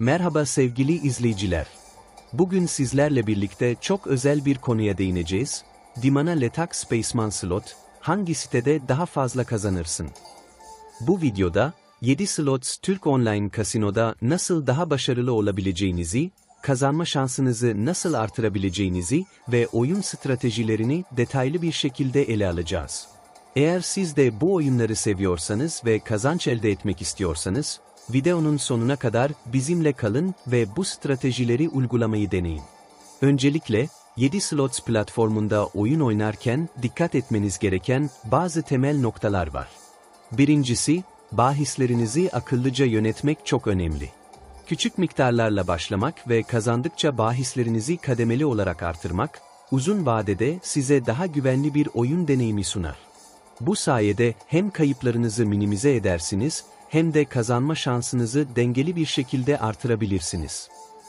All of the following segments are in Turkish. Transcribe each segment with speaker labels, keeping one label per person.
Speaker 1: Merhaba sevgili izleyiciler. Bugün sizlerle birlikte çok özel bir konuya değineceğiz. Dimana Letak Spaceman Slot, hangi sitede daha fazla kazanırsın? Bu videoda, 7 Slots Türk Online Kasino'da nasıl daha başarılı olabileceğinizi, kazanma şansınızı nasıl artırabileceğinizi ve oyun stratejilerini detaylı bir şekilde ele alacağız. Eğer siz de bu oyunları seviyorsanız ve kazanç elde etmek istiyorsanız, videonun sonuna kadar bizimle kalın ve bu stratejileri uygulamayı deneyin. Öncelikle, 7 Slots platformunda oyun oynarken dikkat etmeniz gereken bazı temel noktalar var. Birincisi, bahislerinizi akıllıca yönetmek çok önemli. Küçük miktarlarla başlamak ve kazandıkça bahislerinizi kademeli olarak artırmak, uzun vadede size daha güvenli bir oyun deneyimi sunar. Bu sayede hem kayıplarınızı minimize edersiniz, hem de kazanma şansınızı dengeli bir şekilde artırabilirsiniz.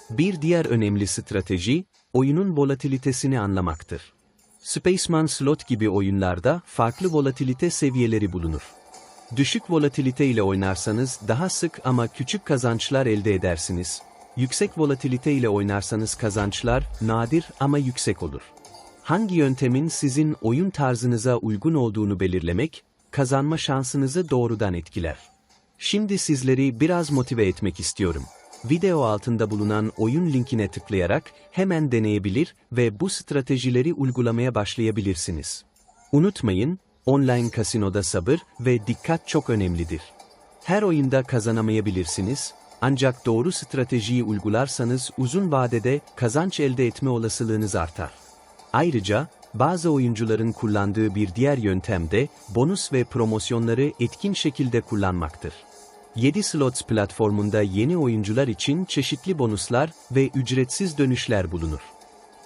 Speaker 1: Bir diğer önemli strateji, oyunun volatilitesini anlamaktır. Spaceman Slot gibi oyunlarda farklı volatilite seviyeleri bulunur. Düşük volatilite ile oynarsanız daha sık ama küçük kazançlar elde edersiniz. Yüksek volatilite ile oynarsanız kazançlar nadir ama yüksek olur. Hangi yöntemin sizin oyun tarzınıza uygun olduğunu belirlemek, kazanma şansınızı doğrudan etkiler. Şimdi sizleri biraz motive etmek istiyorum. Video altında bulunan oyun linkine tıklayarak hemen deneyebilir ve bu stratejileri uygulamaya başlayabilirsiniz. Unutmayın, online kasinoda sabır ve dikkat çok önemlidir. Her oyunda kazanamayabilirsiniz, ancak doğru stratejiyi uygularsanız uzun vadede kazanç elde etme olasılığınız artar. Ayrıca, bazı oyuncuların kullandığı bir diğer yöntem de bonus ve promosyonları etkin şekilde kullanmaktır. 7 Slots platformunda yeni oyuncular için çeşitli bonuslar ve ücretsiz dönüşler bulunur.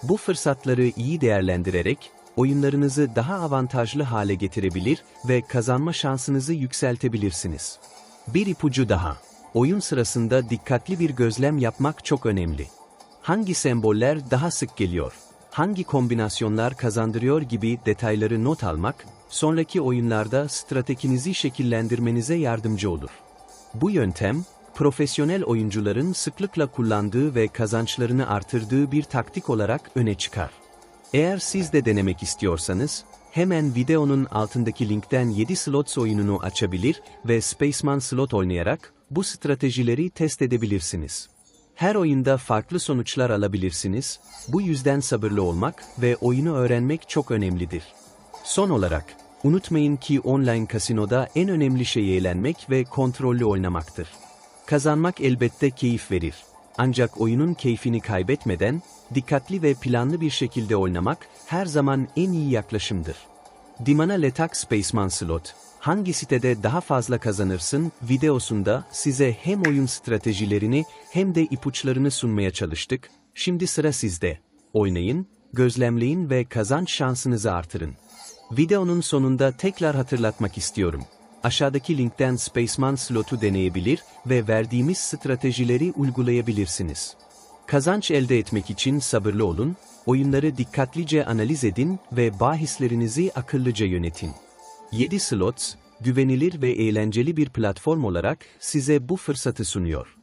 Speaker 1: Bu fırsatları iyi değerlendirerek, oyunlarınızı daha avantajlı hale getirebilir ve kazanma şansınızı yükseltebilirsiniz. Bir ipucu daha. Oyun sırasında dikkatli bir gözlem yapmak çok önemli. Hangi semboller daha sık geliyor? Hangi kombinasyonlar kazandırıyor gibi detayları not almak, sonraki oyunlarda stratejinizi şekillendirmenize yardımcı olur. Bu yöntem, profesyonel oyuncuların sıklıkla kullandığı ve kazançlarını artırdığı bir taktik olarak öne çıkar. Eğer siz de denemek istiyorsanız, hemen videonun altındaki linkten 7 slots oyununu açabilir ve Spaceman slot oynayarak bu stratejileri test edebilirsiniz. Her oyunda farklı sonuçlar alabilirsiniz, bu yüzden sabırlı olmak ve oyunu öğrenmek çok önemlidir. Son olarak, unutmayın ki online kasinoda en önemli şey eğlenmek ve kontrollü oynamaktır. Kazanmak elbette keyif verir. Ancak oyunun keyfini kaybetmeden, dikkatli ve planlı bir şekilde oynamak her zaman en iyi yaklaşımdır. Dimana Letak Spaceman Slot, hangi sitede daha fazla kazanırsın videosunda size hem oyun stratejilerini hem de ipuçlarını sunmaya çalıştık. Şimdi sıra sizde. Oynayın, gözlemleyin ve kazanç şansınızı artırın. Videonun sonunda tekrar hatırlatmak istiyorum. Aşağıdaki linkten Spaceman slotu deneyebilir ve verdiğimiz stratejileri uygulayabilirsiniz. Kazanç elde etmek için sabırlı olun, oyunları dikkatlice analiz edin ve bahislerinizi akıllıca yönetin. 7 Slots, güvenilir ve eğlenceli bir platform olarak size bu fırsatı sunuyor.